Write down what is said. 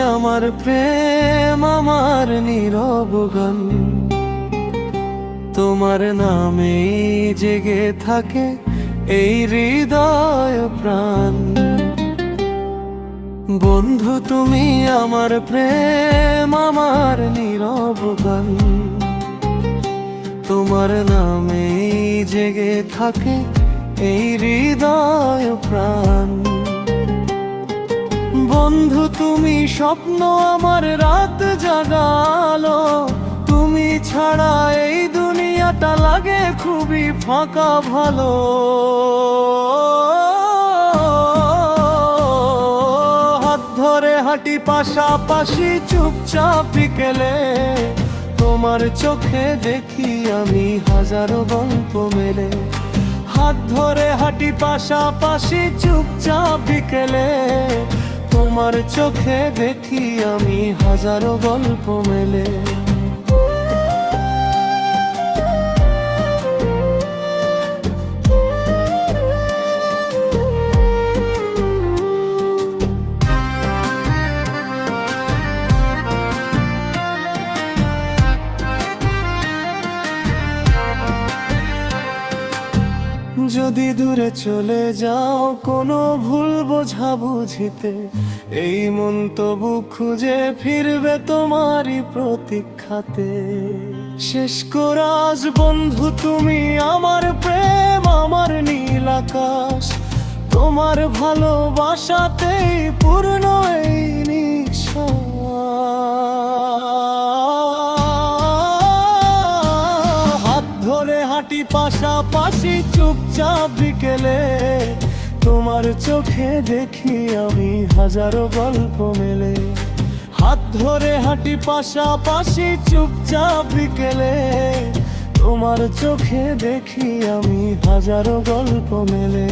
আমার প্রেম, আমার নীরব গান। তোমার নামেই জেগে থাকে এই হৃদয় প্রাণ। বন্ধু, তুমি আমার প্রেম, আমার নীরব গান। তোমার নামেই জেগে থাকে এই হৃদয় প্রাণ। বন্ধু, তুমি স্বপ্ন আমার রাত জাগালো। তুমি ছাড়া এই দুনিয়াটা লাগে খুবই ফাঁকা ভালো। হাত ধরে হাঁটি পাশাপাশি চুপচাপ বিকেলে। তোমার চোখে দেখি আমি হাজারো গল্প মেলে। হাত ধরে হাঁটি পাশাপাশি চুপচাপ বিকেলে। তোমার চোখে দেখি আমি হাজারো গল্প মেলে। যদি দূরে চলে যাও, কোনো ভুল বোঝা বুঝিতে এই মন তবু খুঁজে ফিরবে তোমারই প্রতীক্ষাতে। শেষ করাজ বন্ধু, তুমি আমার প্রেম, আমার নীল আকাশ। তোমার ভালোবাসাতেই পূর্ণ এই নিঃশ্বাস। হাঁটি পাশাপাশি চুপচাপ বিকেলে তোমার চোখে দেখি আমি হাজারো গল্প মেলে। হাত ধরে হাঁটি পাশাপাশি চুপচাপ বিকেলে তোমার চোখে দেখি আমি হাজারো গল্প মেলে।